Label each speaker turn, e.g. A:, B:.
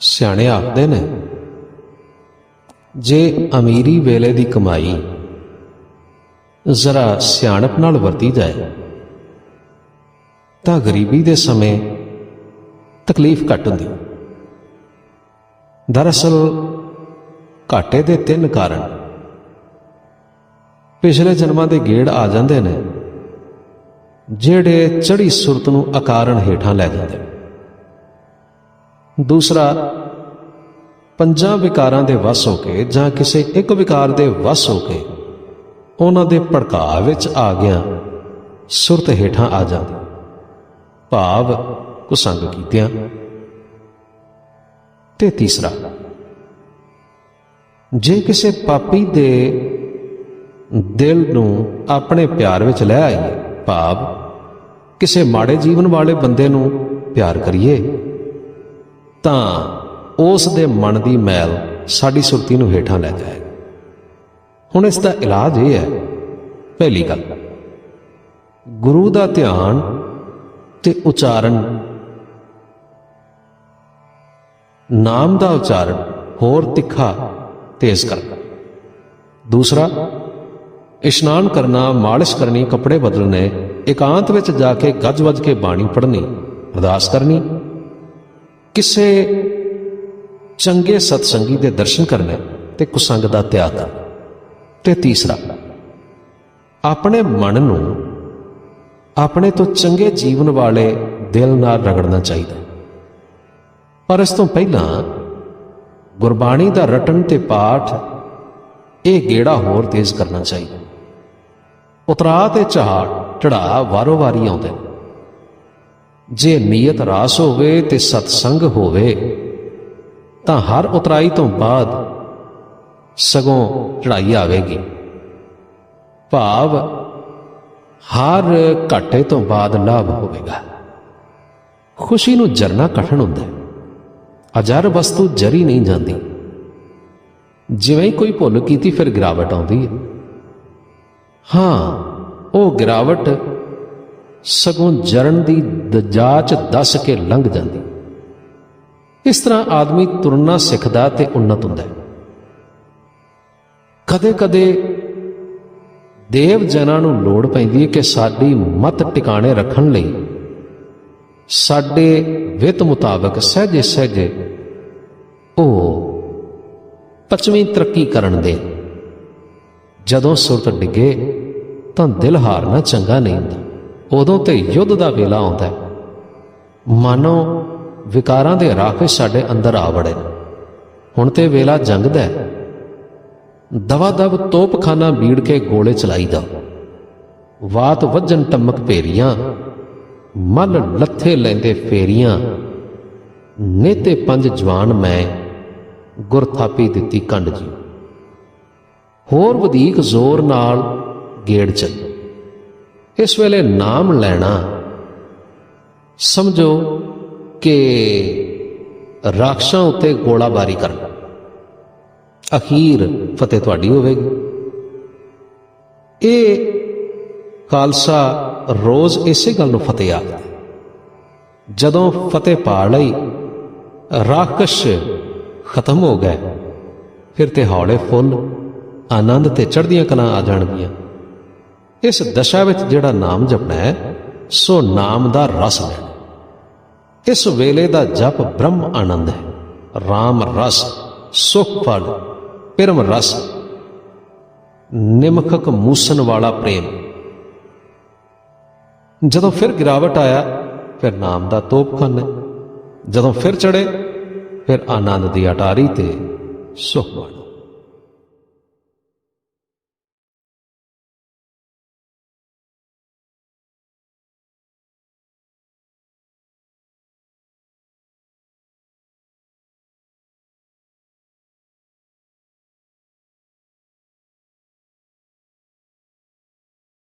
A: ਸਿਆਣੇ ਆਖਦੇ ਨੇ, ਜੇ ਅਮੀਰੀ ਵੇਲੇ ਦੀ ਕਮਾਈ ਜ਼ਰਾ ਸਿਆਣਪ ਨਾਲ ਵਰਤੀ ਜਾਏ, ਤਾਂ ਗਰੀਬੀ ਦੇ ਸਮੇਂ ਤਕਲੀਫ ਘੱਟ ਹੁੰਦੀ। ਦਰਅਸਲ ਘਾਟੇ ਦੇ ਤਿੰਨ ਕਾਰਨ ਪਿਛਲੇ ਜਨਮਾਂ ਦੇ ਗੇੜ ਆ ਜਾਂਦੇ ਨੇ, ਜਿਹੜੇ ਚੜੀ ਸੁਰਤ ਨੂੰ ਅਕਾਰਨ ਹੇਠਾਂ ਲੈ ਜਾਂਦੇ ਨੇ। ਦੂਸਰਾ, ਪੰਜਾਂ ਵਿਕਾਰਾਂ ਦੇ ਵਸ ਹੋ ਕੇ ਜਾਂ ਕਿਸੇ ਇੱਕ ਵਿਕਾਰ ਦੇ ਵਸ ਹੋ ਕੇ ਉਹਨਾਂ ਦੇ ਭੜਕਾਅ ਵਿੱਚ ਆ ਗਿਆ, ਸੁਰਤ ਹੇਠਾਂ ਆ ਜਾਂਦਾ। ਭਾਵ ਕੁਸੰਗ ਕੀਤਿਆਂ। ਤੇ ਤੀਸਰਾ, ਜੇ ਕਿਸੇ ਪਾਪੀ ਦੇ ਦਿਲ ਨੂੰ ਆਪਣੇ ਪਿਆਰ ਵਿੱਚ ਲੈ ਆਈਏ, ਭਾਵ ਕਿਸੇ ਮਾੜੇ ਜੀਵਨ ਵਾਲੇ ਬੰਦੇ ਨੂੰ ਪਿਆਰ ਕਰੀਏ ਤਾਂ ਉਸ ਦੇ ਮਨ ਦੀ ਮੈਲ ਸਾਡੀ ਸੁਰਤੀ ਨੂੰ ਹੇਠਾਂ ਲੈ ਜਾਏਗੀ ਹੁਣ ਇਸ ਦਾ ਇਲਾਜ ਇਹ ਹੈ, ਪਹਿਲੀ ਗੱਲ, ਗੁਰੂ ਦਾ ਧਿਆਨ ਤੇ ਉਚਾਰਨ। ਨਾਮ ਦਾ ਉਚਾਰਨ ਹੋਰ ਤਿੱਖਾ ਤੇਜ਼ ਕਰਨਾ ਦੂਸਰਾ, ਇਸ਼ਨਾਨ ਕਰਨਾ, ਮਾਲਿਸ਼ ਕਰਨੀ, ਕੱਪੜੇ ਬਦਲਨੇ ਇਕਾਂਤ ਵਿੱਚ ਜਾ ਕੇ ਗੱਜ-ਵੱਜ ਕੇ ਬਾਣੀ ਪੜ੍ਹਨੀ, ਅਰਦਾਸ ਕਰਨੀ ਕਿਸੇ ਚੰਗੇ ਸਤਸੰਗੀ ਦੇ ਦਰਸ਼ਨ ਕਰਨੇ ਤੇ ਕੁਸੰਗ ਦਾ ਤਿਆਗ ਕਰਨਾ। ਤੇ ਤੀਸਰਾ, ਆਪਣੇ ਮਨ ਨੂੰ ਆਪਣੇ ਤੋਂ ਚੰਗੇ ਜੀਵਨ ਵਾਲੇ ਦਿਲ ਨਾਲ ਰਗੜਨਾ ਚਾਹੀਦਾ। ਪਰ ਇਸ ਤੋਂ ਪਹਿਲਾਂ ਗੁਰਬਾਣੀ ਦਾ ਰਟਨ ਤੇ ਪਾਠ ਇਹ ਗੇੜਾ ਹੋਰ ਤੇਜ਼ ਕਰਨਾ ਚਾਹੀਦਾ। ਉਤਰਾ ਤੇ ਝਾੜ ਚੜਾ ਵਾਰੋ ਵਾਰੀ ਆਉਂਦੇ ਨੇ। ਜੇ ਨੀਅਤ ਰਾਸ ਹੋਵੇ ਤੇ ਸਤਸੰਗ ਹੋਵੇ, ਤਾਂ ਹਰ ਉਤਰਾਈ ਤੋਂ ਬਾਅਦ ਸਗੋਂ ਚੜਾਈ ਆਵੇਗੀ। ਭਾਵ ਹਰ ਘਾਟੇ ਤੋਂ ਬਾਅਦ ਲਾਭ ਹੋਵੇਗਾ। ਖੁਸ਼ੀ ਨੂੰ ਜਰਨਾ ਕਠਨ ਹੁੰਦਾ ਹੈ। ਅਜਰ ਵਸਤੂ ਜਰੀ ਨਹੀਂ ਜਾਂਦੀ। ਜਿਵੇਂ ਹੀ ਕੋਈ ਭੁੱਲ ਕੀਤੀ ਫਿਰ ਗਿਰਾਵਟ ਆਉਂਦੀ ਹੈ। ਹਾਂ, ਉਹ ਗਿਰਾਵਟ ਸਗੋਂ ਜਰਨ ਦੀ ਦਜਾਚ ਦੱਸ ਕੇ ਲੰਘ ਜਾਂਦੀ। ਇਸ ਤਰ੍ਹਾਂ ਆਦਮੀ ਤੁਰਨਾ ਸਿੱਖਦਾ ਤੇ ਉન્નਤ ਹੁੰਦਾ ਹੈ। ਕਦੇ-ਕਦੇ ਦੇਵ ਜਨਾਂ ਨੂੰ ਲੋੜ ਪੈਂਦੀ ਹੈ ਕਿ ਸਾਡੀ ਮਤ ਟਿਕਾਣੇ ਰੱਖਣ ਲਈ। ਸਾਡੇ ਵਿਤ ਮੁਤਾਬਕ ਸਹਜੇ ਸਹਜੇ ਉਹ ਪੱਛਮੀ ਤਰੱਕੀ ਕਰਨ ਦੇ। ਜਦੋਂ ਸੁਰਤ ਡਿੱਗੇ ਤਾਂ ਦਿਲ ਹਾਰਨਾ ਚੰਗਾ ਨਹੀਂ ਹੁੰਦਾ। ਉਦੋਂ ਤੇ ਯੁੱਧ ਦਾ ਵੇਲਾ ਆਉਂਦਾ ਹੈ। ਮਾਨੋ, ਵਿਕਾਰਾਂ ਦੇ ਰਾਖੇ ਸਾਡੇ ਅੰਦਰ ਆ ਵੜੇ। ਹੁਣ ਤੇ ਵੇਲਾ ਜੰਗ ਦਾ ਹੈ। ਦਵਾ ਦਵ ਤੋਪਖਾਨਾ ਬੀੜ ਕੇ ਗੋਲੇ ਚਲਾਈਦਾ। ਵਾਤ ਵੱਜਣ ਟਮਕ ਭੇਰੀਆਂ, ਮਲ ਲੱਥੇ ਲੈਂਦੇ ਫੇਰੀਆਂ। ਨੇਤੇ ਪੰਜ ਜਵਾਨ ਮੈਂ ਗੁਰ ਥਾਪੀ ਦਿੱਤੀ ਕੰਡ ਜੀ। ਹੋਰ ਵਧੇਕ ਜ਼ੋਰ ਨਾਲ ਗੇੜ ਚੱਲ। ਇਸ ਵੇਲੇ ਨਾਮ ਲੈਣਾ। ਸਮਝੋ ਕਿ ਰਾਖਸ਼ਾਂ ਉੱਤੇ ਗੋਲਾਬਾਰੀ ਕਰਨਾ। ਅਖੀਰ ਫਤਿਹ ਤੁਹਾਡੀ ਹੋਵੇਗੀ। ਇਹ ਖਾਲਸਾ ਰੋਜ਼ ਇਸੇ ਗੱਲ ਨੂੰ ਫਤਿਹ ਆਖਦਾ ਜਦੋਂ ਫਤਿਹ ਪਾ ਲਈ, ਰਾਖਸ਼ ਖਤਮ ਹੋ ਗਏ, ਫਿਰ ਤੇ ਹੌਲੇ ਫੁੱਲ, ਆਨੰਦ ਤੇ ਚੜ੍ਹਦੀਆਂ ਕਲਾਂ ਆ ਜਾਣਗੀਆਂ। ਇਸ ਦਸ਼ਾ ਵਿੱਚ ਜਿਹੜਾ ਨਾਮ ਜਪਣਾ ਹੈ, ਸੋ ਨਾਮ ਦਾ ਰਸ ਲੈਣਾ ਇਸ ਵੇਲੇ ਦਾ ਜਪ ਬ੍ਰਹਮ ਆਨੰਦ ਹੈ। RAM ਰਸ, ਸੁਖ ਫਲ, ਪਰਮ ਰਸ, ਨਿਮਖਕ ਮੂਸਨ ਵਾਲਾ ਪ੍ਰੇਮ। ਜਦੋਂ ਫਿਰ ਗਿਰਾਵਟ ਆਇਆ, ਫਿਰ ਨਾਮ ਦਾ ਤੋਪਖਾਨਾ ਜਦੋਂ ਫਿਰ ਚੜੇ ਫਿਰ ਆਨੰਦ ਦੀ ਅਟਾਰੀ ਤੇ ਸੁਖ ਬਣ